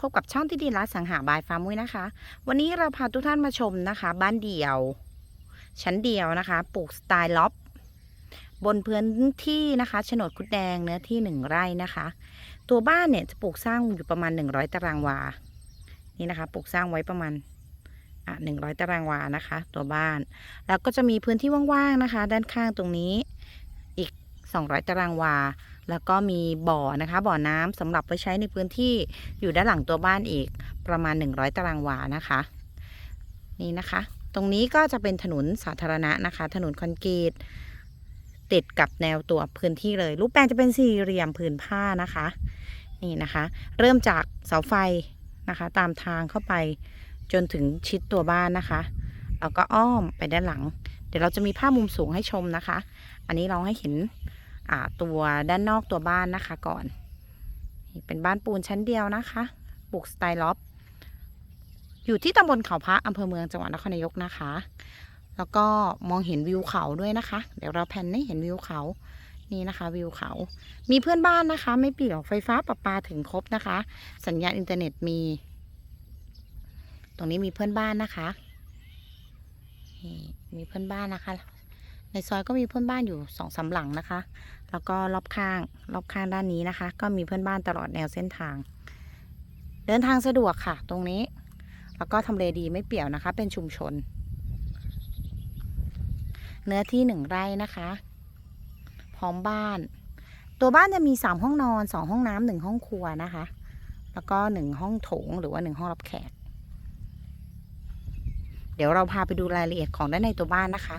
พบกับช่องที่ดินรัสังหาบายฟาร์มุ้ยนะคะ วันนี้เราพาทุกท่านมาชมนะคะ บ้านเดี่ยว ชั้นเดียวนะคะปลูกสไตล์ล็อบ บนพื้นที่นะคะโฉนดคุดแดงเนื้อที่หนึ่งไร่นะคะ ตัวบ้านเนี่ยจะปลูกสร้างอยู่ประมาณ 100 ตารางวา นี่นะคะปลูกสร้างไว้ประมาณอะ100ตารางวานะคะ ตัวบ้าน แล้วก็จะมีพื้นที่ว่างๆนะคะ ด้านข้างตรงนี้อีก 200 ตารางวา แล้วก็มีบ่อนะคะบ่อน้ำสำหรับไว้ใช้ในพื้นที่อยู่ด้านหลังตัวบ้านอีกประมาณ 100 ตารางวานะคะ นี่นะคะ ตรงนี้ก็จะเป็นถนนสาธารณะนะคะ ถนนคอนกรีตติดกับแนวตัวพื้นที่เลย รูปแปลงจะเป็นสี่เหลี่ยมผืนผ้านะคะ นี่นะคะ เริ่มจากเสาไฟนะคะ ตามทางเข้าไปจนถึงชิดตัวบ้านนะคะแล้วก็อ้อมไปด้านหลัง เดี๋ยวเราจะมีภาพมุมสูงให้ชมนะคะ อันนี้เราให้เห็น ตัวด้านนอกตัวบ้านนะคะก่อน เป็นบ้านปูนชั้นเดียวนะคะปลูกสไตล์ล็อบอยู่ที่ตำบลเขาพระอำเภอเมืองจังหวัดนครนายกนะคะ แล้วก็มองเห็นวิวเขาด้วยนะคะ เดี๋ยวเราแพนให้เห็นวิวเขานี่นะคะ วิวเขา มีเพื่อนบ้านนะคะ ไม่เปลี่ยวไฟฟ้าประปาถึงครบนะคะ สัญญาณอินเทอร์เน็ตมี ตรงนี้มีเพื่อนบ้านนะคะนี่มีเพื่อนบ้านนะคะ ในซอยก็มีเพื่อนบ้านอยู่สองสาหลังนะคะ แล้วก็รอบข้างรอบข้างด้านนี้นะคะ ก็มีเพื่อนบ้านตลอดแนวเส้นทาง เดินทางสะดวกค่ะ ตรงนี้ แล้วก็ทำเลดีไม่เปี่ยวนะคะ เป็นชุมชน เนื้อที่หนึ่งไร่นะคะพร้อมบ้าน ตัวบ้านจะมีสามห้องนอนสองห้องน้ำหนึ่งห้องครัวนะคะ แล้วก็หนึ่งห้องโถงหรือว่าหนึ่งห้องรับแขก เดี๋ยวเราพาไปดูรายละเอียดของด้านในตัวบ้านนะคะ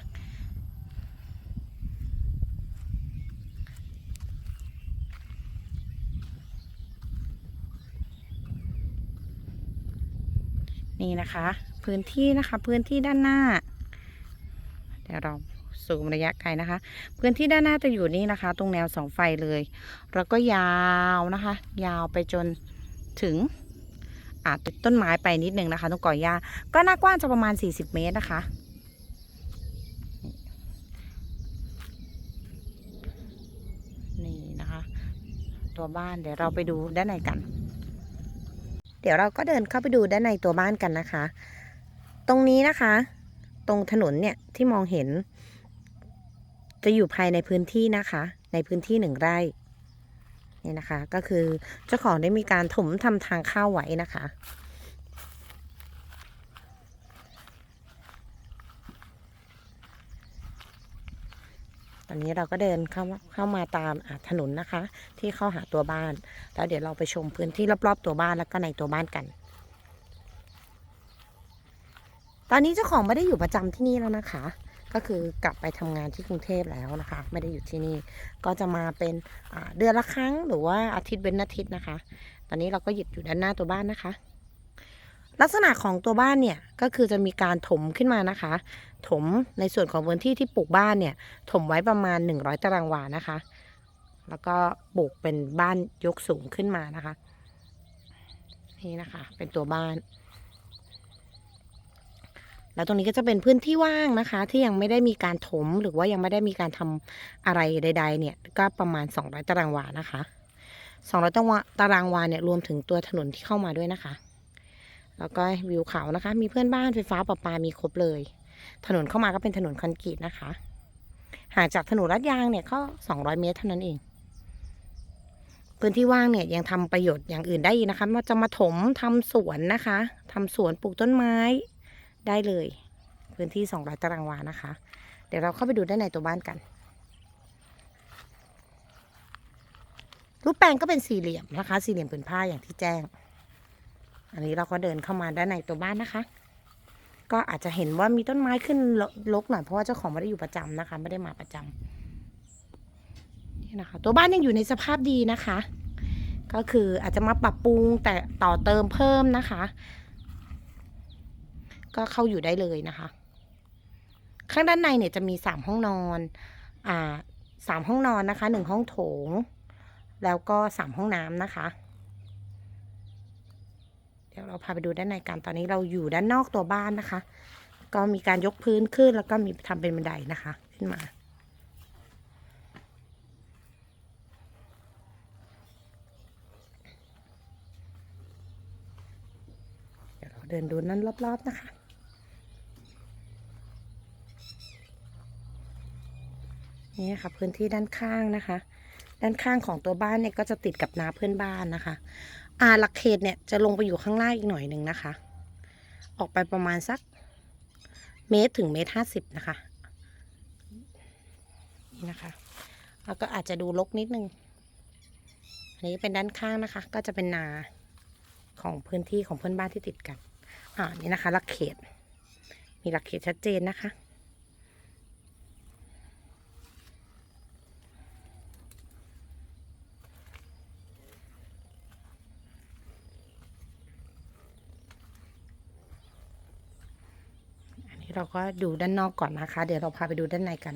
นี่นะคะ พื้นที่นะคะ พื้นที่ด้านหน้า เดี๋ยวเราซูมระยะไกลนะคะ พื้นที่ด้านหน้าจะอยู่นี่นะคะ ตรงแนวเสองไฟเลย แล้วก็ยาวนะคะ ยาวไปจนถึงอาจต้นไม้ไปนิดนึงนะคะตรงก่อหญ้าก็หน้ากว้างจะประมาณ 40 เมตรนะคะ นี่นะคะ ตัวบ้านเดี๋ยวเราไปดูด้านในกัน เดี๋ยวเราก็เดินเข้าไปดูด้านในตัวบ้านกันนะคะ ตรงนี้นะคะ ตรงถนนเนี่ยที่มองเห็น จะอยู่ภายในพื้นที่นะคะ ในพื้นที่หนึ่งไร่นี่นะคะ ก็คือเจ้าของได้มีการถมทำทางเข้าไว้นะคะ ตอนนี้เราก็เดินเข้าเข้ามาตามถนนนะคะ ที่เข้าหาตัวบ้าน แล้วเดี๋ยวเราไปชมพื้นที่รอบๆตัวบ้านแล้วก็ในตัวบ้านกัน ตอนนี้เจ้าของไม่ได้อยู่ประจำที่นี่แล้วนะคะ ก็คือกลับไปทำงานที่กรุงเทพแล้วนะคะ ไม่ได้อยู่ที่นี่ ก็จะมาเป็นเดือนละครั้งหรือว่าอาทิตย์เว้นอาทิตย์นะคะ ตอนนี้เราก็หยุดอยู่ด้านหน้าตัวบ้านนะคะ ลักษณะของตัวบ้านเนี่ยก็คือจะมีการถมขึ้นมานะคะ ถมในส่วนของพื้นที่ที่ปลูกบ้านเนี่ย ถมไว้ประมาณ 100 ตารางวานะคะ แล้วก็ปลูกเป็นบ้านยกสูงขึ้นมานะคะ นี่นะคะ เป็นตัวบ้าน แล้วตรงนี้ก็จะเป็นพื้นที่ว่างนะคะ ที่ยังไม่ได้มีการถมหรือว่ายังไม่ได้มีการทำอะไรใด ๆ เนี่ยก็ประมาณ 200 ตารางวานะคะ 200 ตารางวาตารางวาเนี่ยรวมถึงตัวถนนที่เข้ามาด้วยนะคะ แล้วก็วิวเขานะคะ มีเพื่อนบ้านไฟฟ้าประปามีครบเลย ถนนเข้ามาก็เป็นถนนคอนกรีตนะคะห่างจากถนนลาดยางเนี่ยก็200 เมตรเท่านั้นเอง พื้นที่ว่างเนี่ยยังทำประโยชน์อย่างอื่นได้นะคะว่าจะมาถมทำสวนนะคะทำสวนปลูกต้นไม้ได้เลย พื้นที่ 200 ตารางวานะคะ เดี๋ยวเราเข้าไปดูด้านในตัวบ้านกัน รูปแปลงก็เป็นสี่เหลี่ยมนะคะ สี่เหลี่ยมผืนผ้าอย่างที่แจ้ง อันนี้เราก็เดินเข้ามาด้านในตัวบ้านนะคะ ก็อาจจะเห็นว่ามีต้นไม้ขึ้นรกหน่อยเพราะว่าเจ้าของไม่ได้อยู่ประจำนะคะ ไม่ได้มาประจำนี่นะคะ ตัวบ้านยังอยู่ในสภาพดีนะคะ ก็คืออาจจะมาปรับปรุงแต่ต่อเติมเพิ่มนะคะ ก็เข้าอยู่ได้เลยนะคะ ข้างด้านในเนี่ยจะมีสามห้องนอนอ่าสามห้องนอนนะคะหนึ่งห้องโถง แล้วก็สามห้องน้ำนะคะ ดี๋ยวเราพาไปดูด้านในกันตอนนี้เราอยู่ด้านนอกตัวบ้านนะคะ ก็มีการยกพื้นขึ้นแล้วก็มีทำเป็นบันไดนะคะ ขึ้นมาเราเดินดูนั่นรอบ ๆ นะคะนี่ค่ะพื้นที่ด้านข้างนะคะ ด้านข้างของตัวบ้านเนี่ยก็จะติดกับนาเพื่อนบ้านนะคะ อาลักเขตเนี่ยจะลงไปอยู่ข้างล่างอีกหน่อยหนึ่งนะคะ ออกไปประมาณสักเมตรถึงเมตรห้าสิบนะคะ นี่นะคะ แล้วก็อาจจะดูรกนิดนึง อันนี้เป็นด้านข้างนะคะ ก็จะเป็นนาของพื้นที่ของเพื่อนบ้านที่ติดกัน อ่า นี่นะคะลักเขต มีลักเขตชัดเจนนะคะ เราก็ดูด้านนอกก่อนนะคะ เดี๋ยวเราพาไปดูด้านในกัน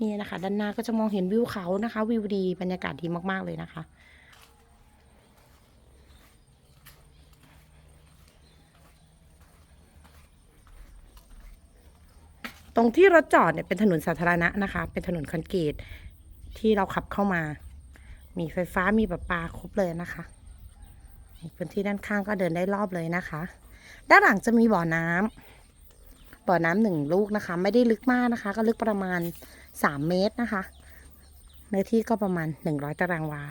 นี่นะคะ ด้านหน้าก็จะมองเห็นวิวเขานะคะ วิวดีบรรยากาศดีมากๆเลยนะคะตรงที่รถจอดเนี่ยเป็นถนนสาธารณะนะคะ เป็นถนนคอนกรีตที่เราขับเข้ามา มีไฟฟ้ามีประปาครบเลยนะคะพื้นที่ด้านข้างก็เดินได้รอบเลยนะคะ ด้านหลังจะมีบ่อน้ำบ่อน้ำหนึ่งลูกนะคะ ไม่ได้ลึกมากนะคะ ก็ลึกประมาณสามเมตรนะคะ เนื้อที่ก็ประมาณหนึ่งร้อยตารางวา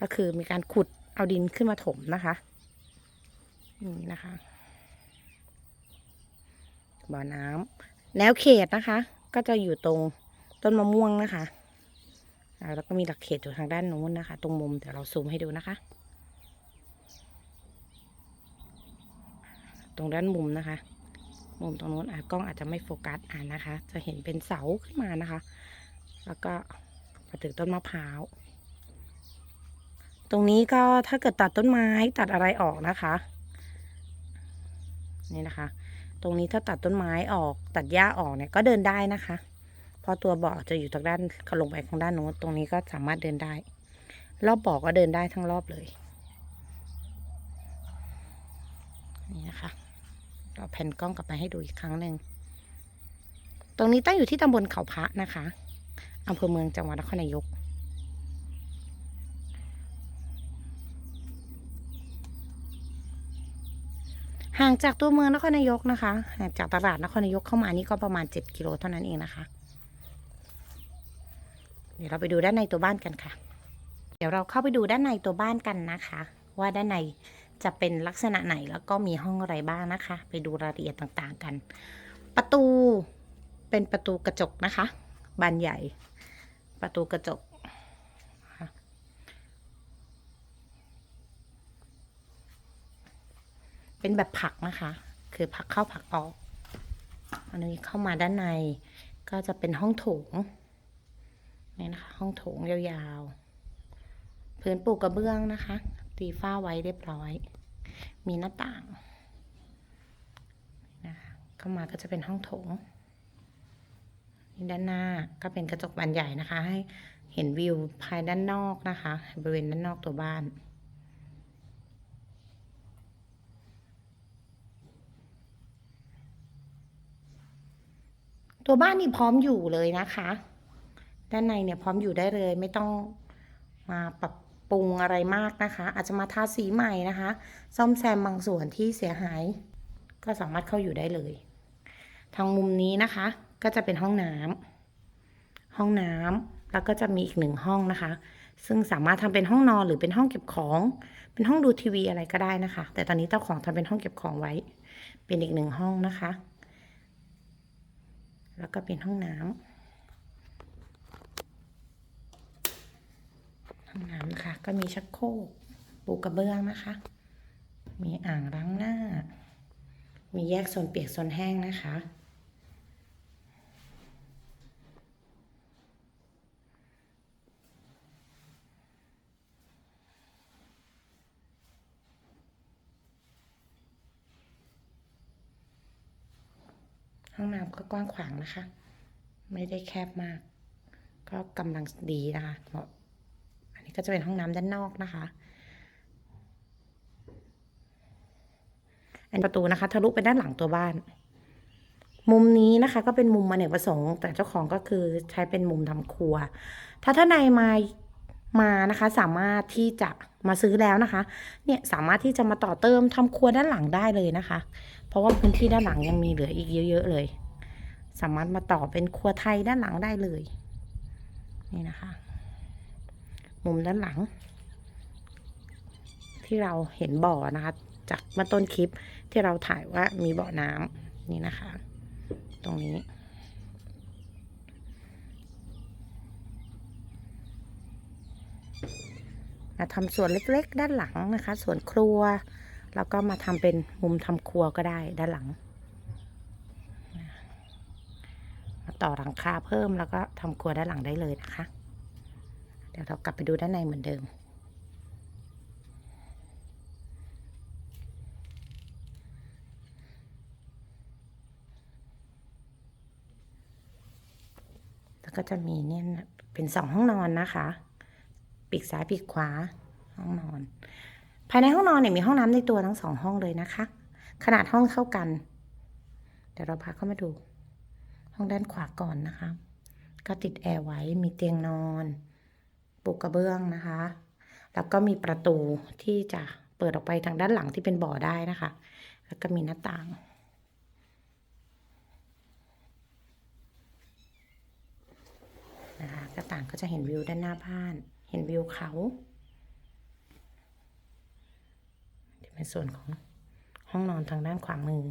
ก็คือมีการขุดเอาดินขึ้นมาถมนะคะนี่นะคะ บ่อน้ำแนวเขตนะคะ ก็จะอยู่ตรงต้นมะม่วงนะคะแล้วก็มีหลักเขตอยู่ทางด้านนู้นนะคะ ตรงมุมเดี๋ยวเราซูมให้ดูนะคะ ตรงด้านมุมนะคะ มุมตรงนู้นอาจกล้องอาจจะไม่โฟกัสอ่านนะคะ จะเห็นเป็นเสาขึ้นมานะคะ แล้วก็มาถึงต้นมะพร้าว ตรงนี้ก็ถ้าเกิดตัดต้นไม้ตัดอะไรออกนะคะ นี่นะคะ ตรงนี้ถ้าตัดต้นไม้ออกตัดหญ้าออกเนี่ยก็เดินได้นะคะ เพราะตัวบ่อจะอยู่ทางด้านขลงไปทางด้านโน้นตรงนี้ก็สามารถเดินได้ รอบบ่อก็เดินได้ทั้งรอบเลยนี่นะคะ เราแผ่นกล้องกลับไปให้ดูอีกครั้งหนึ่ง ตรงนี้ตั้งอยู่ที่ตำบลเขาพระนะคะอำเภอเมืองจังหวัดนครนายก ห่างจากตัวเมืองนครนายกนะคะห่างจากตลาดนครนายกเข้ามานี่ก็ประมาณ 7 กิโลเท่านั้นเองนะคะ เดี๋ยวเราไปดูด้านในตัวบ้านกันค่ะ เดี๋ยวเราเข้าไปดูด้านในตัวบ้านกันนะคะ ว่าด้านใน จะเป็นลักษณะไหนแล้วก็มีห้องอะไรบ้างนะคะ ไปดูรายละเอียดต่างๆกัน ประตูเป็นประตูกระจกนะคะ บานใหญ่ ประตูกระจก เป็นแบบผักนะคะ คือผักเข้าผักออกอันนี้เข้ามาด้านในก็จะเป็นห้องโถงนี่นะคะ ห้องโถงยาวๆพื้นปูกระเบื้องนะคะ ตีฝ้าไว้เรียบร้อย มีหน้าต่างนะคะเข้ามาก็จะเป็นห้องโถงนี่ด้านหน้าก็เป็นกระจกบานใหญ่นะคะ ให้เห็นวิวภายด้านนอกนะคะบริเวณด้านนอกตัวบ้านตัวบ้านนี่พร้อมอยู่เลยนะคะ ด้านในเนี่ยพร้อมอยู่ได้เลย ไม่ต้องมาปรับ ปรุงอะไรมากนะคะ อาจจะมาทาสีใหม่นะคะ ซ่อมแซมบางส่วนที่เสียหาย ก็สามารถเข้าอยู่ได้เลย ทางมุมนี้นะคะ ก็จะเป็นห้องน้ำห้องน้ำแล้วก็จะมีอีกหนึ่งห้องนะคะ ซึ่งสามารถทำเป็นห้องนอนหรือเป็นห้องเก็บของ เป็นห้องดูทีวีอะไรก็ได้นะคะ แต่ตอนนี้เจ้าของทำเป็นห้องเก็บของไว้ เป็นอีกหนึ่งห้องนะคะ แล้วก็เป็นห้องน้ำ องน้ำนะคะ ก็มีชักโครกปูกระเบื้องนะคะ มีอ่างล้างหน้า มีแยกโซนเปียกโซนแห้งนะคะ ห้องน้ำก็กว้างขวางนะคะ ไม่ได้แคบมาก ก็กำลังดีนะคะเหมาะ นนี้ก็จะเป็นห้องน้ำด้านนอกนะคะอันประตูนะคะทะลุไปด้านหลังตัวบ้าน มุมนี้นะคะก็เป็นมุมอเนกประสงค์ แต่เจ้าของก็คือใช้เป็นมุมทำครัว ถ้าท่านใดมามานะคะ สามารถที่จะมาซื้อแล้วนะคะ เนี่ยสามารถที่จะมาต่อเติมทำครัวด้านหลังได้เลยนะคะ เพราะว่าพื้นที่ด้านหลังยังมีเหลืออีกเยอะ ๆ เลย สามารถมาต่อเป็นครัวไทยด้านหลังได้เลย นี่นะคะ มุมด้านหลัง ที่เราเห็นบ่อนะคะ จากมื่อต้นคลิปที่เราถ่ายว่ามีบ่อน้ำนี่นะคะ ตรงนี้ มาทำส่วนเล็กๆ ด้านหลังนะคะส่วนครัว แล้วก็มาทำเป็นมุมทำครัวก็ได้ด้านหลังมาต่อหลังคาเพิ่มแล้วก็ทำครัวด้านหลังได้เลยนะคะ ดี๋ยวเรากลับไปดูด้านในเหมือนเดิม แล้วก็จะมีเนี่ยเป็นสองห้องนอนนะคะ ปีกซ้ายปีกขวาห้องนอน ภายในห้องนอนเนี่ยมีห้องน้ำในตัวทั้งสองห้องเลยนะคะ ขนาดห้องเท่ากัน เดี๋ยวเราพาเข้ามาดู ห้องด้านขวาก่อนนะคะ ก็ติดแอร์ไว้มีเตียงนอน ปูกระเบื้องนะคะ แล้วก็มีประตูที่จะเปิดออกไปทางด้านหลังที่เป็นบ่อได้นะคะ แล้วก็มีหน้าต่าง นะคะหน้าต่างก็จะเห็นวิวด้านหน้าบ้าน เห็นวิวเขาที่เป็นส่วนของห้องนอนทางด้านขวามือ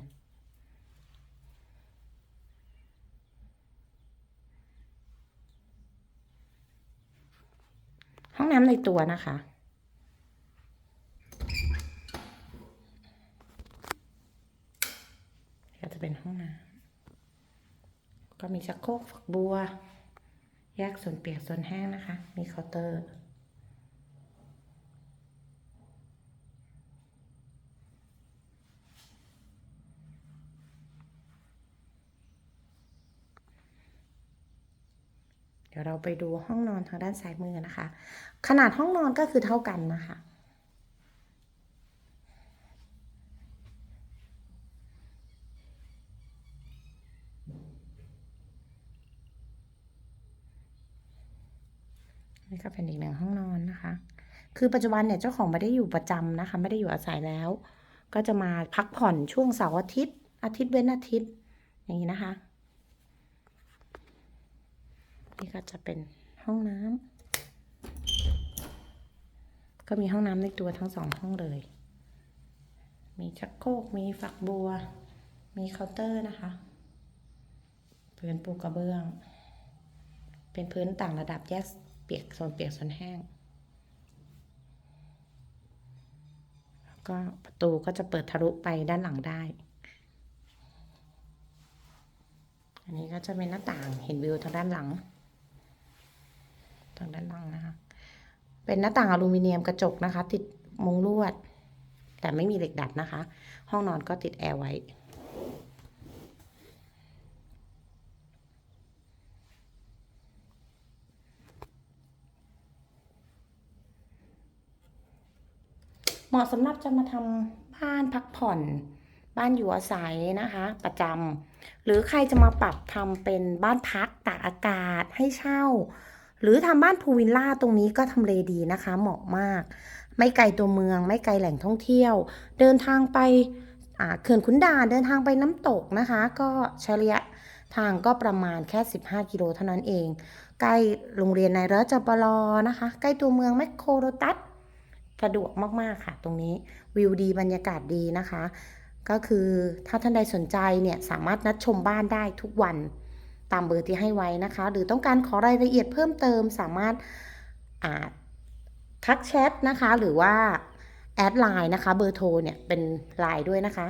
ห้องน้ำในตัวนะคะ ก็จะเป็นห้องน้ำก็มีชักโครกฝักบัว แยกส่วนเปียกส่วนแห้งนะคะ มีเคาน์เตอร์ ดี๋ยวเราไปดูห้องนอนทางด้านซ้ายมือนะคะ ขนาดห้องนอนก็คือเท่ากันนะคะนี่ก็เป็นอีกหนึ่งห้องนอนนะคะ คือปัจจุบันเนี่ยเจ้าของไม่ได้อยู่ประจำนะคะ ไม่ได้อยู่อาศัยแล้ว ก็จะมาพักผ่อนช่วงเสาร์อาทิตย์ อาทิตย์เว้นอาทิตย์ อย่างนี้นะคะ นี่ก็จะเป็นห้องน้ำก็มีห้องน้ำในตัวทั้งสองห้องเลย มีชักโครกมีฝักบัว มีเคาน์เตอร์นะคะพื้นปูกระเบื้อง เป็นพื้นต่างระดับแยกเปียกโซนเปียกโซนแห้งแล้วก็ประตูก็จะเปิดทะลุไปด้านหลังได้ อันนี้ก็จะเป็นหน้าต่างเห็นวิวทางด้านหลัง ทางด้านหลังนะคะ เป็นหน้าต่างอลูมิเนียมกระจกนะคะ ติดมุงลวด แต่ไม่มีเหล็กดัดนะคะ ห้องนอนก็ติดแอร์ไว้เหมาะสำหรับจะมาทำบ้านพักผ่อน บ้านอยู่อาศัยนะคะ ประจำหรือใครจะมาปรับทำเป็นบ้านพักตากอากาศให้เช่า หรือทำบ้านพูวิลล่าตรงนี้ก็ทำเลดีนะคะ เหมาะมาก ไม่ไกลตัวเมือง ไม่ไกลแหล่งท่องเที่ยว เดินทางไปอ่าเขื่อนขุนด่านเดินทางไปน้ำตกนะคะ ก็ใช้ระยะทางก็ประมาณแค่ 15 กิโลเท่านั้นเอง ใกล้โรงเรียนนายรัจปรนะคะ ใกล้ตัวเมืองแมคโครโรตัสสะดวกมาก ๆ ค่ะ ตรงนี้วิวดีบรรยากาศดีนะคะ ก็คือถ้าท่านใดสนใจเนี่ย สามารถนัดชมบ้านได้ทุกวัน ตามเบอร์ที่ให้ไว้นะคะ หรือต้องการขอรายละเอียดเพิ่มเติมสามารถอ่าทักแชทนะคะ หรือว่าแอดไลน์นะคะ เบอร์โทรเนี่ยเป็นไลน์ด้วยนะคะ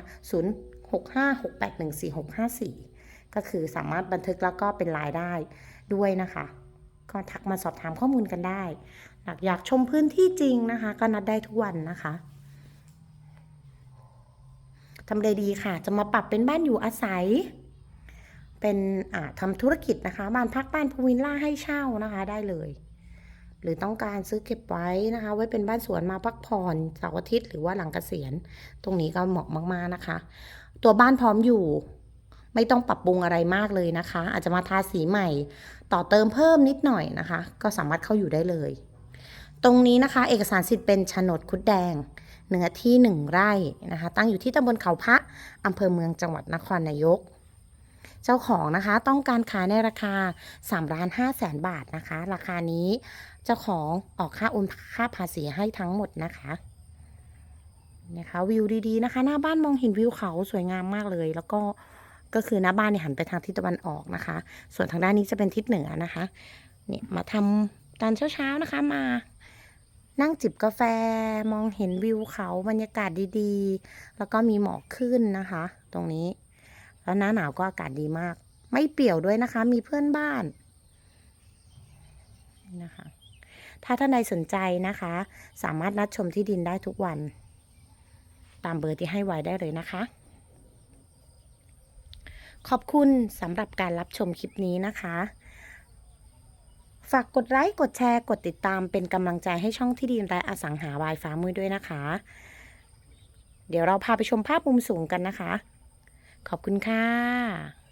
0656814654 ก็คือสามารถบันทึกแล้วก็เป็นไลน์ได้ด้วยนะคะ ก็ทักมาสอบถามข้อมูลกันได้ อยากชมพื้นที่จริงนะคะ ก็นัดได้ทุกวันนะคะทำเลดีค่ะ จะมาปรับเป็นบ้านอยู่อาศัย เป็นอ่าทำธุรกิจนะคะ บ้านพักบ้านพูวิลล่าให้เช่านะคะได้เลย หรือต้องการซื้อเก็บไว้นะคะ ไว้เป็นบ้านสวนมาพักผ่อนเสาร์อาทิตย์หรือว่าหลังเกษียณ ตรงนี้ก็เหมาะมากๆนะคะ ตัวบ้านพร้อมอยู่ ไม่ต้องปรับปรุงอะไรมากเลยนะคะ อาจจะมาทาสีใหม่ ต่อเติมเพิ่มนิดหน่อยนะคะ ก็สามารถเข้าอยู่ได้เลย ตรงนี้นะคะ เอกสารสิทธิ์เป็นโฉนดคุดแดงเนื้อที่หนึ่งไร่นะคะ ตั้งอยู่ที่ตำบลเขาพระอำเภอเมืองจังหวัดนครนายก เจ้าของนะคะต้องการขายในราคา3ล้าน5แสนบาทนะคะ ราคานี้เจ้าของออกค่าโอนค่าภาษีให้ทั้งหมดนะคะนะคะวิวดีๆนะคะ หน้าบ้านมองเห็นวิวเขาสวยงามมากเลย แล้วก็ก็คือหน้าบ้านเนี่ยหันไปทางทิศตะวันออกนะคะ ส่วนทางด้านนี้จะเป็นทิศเหนือนะคะเนี่ยมาทำตอนเช้าๆนะคะมา นั่งจิบกาแฟมองเห็นวิวเขาบรรยากาศดีๆ แล้วก็มีหมอกขึ้นนะคะ ตรงนี้ แล้วหน้าหนาวก็อากาศดีมาก ไม่เปี่ยวด้วยนะคะ มีเพื่อนบ้านนะคะ ถ้าท่านใดสนใจนะคะ สามารถนัดชมที่ดินได้ทุกวัน ตามเบอร์ที่ให้ไว้ได้เลยนะคะ ขอบคุณสำหรับการรับชมคลิปนี้นะคะฝากกดไลค์ กดแชร์ กดติดตามเป็นกำลังใจให้ช่องที่ดินและอสังหาวายฟ้ามือด้วยนะคะ เดี๋ยวเราพาไปชมภาพมุมสูงกันนะคะ ขอบคุณค่ะ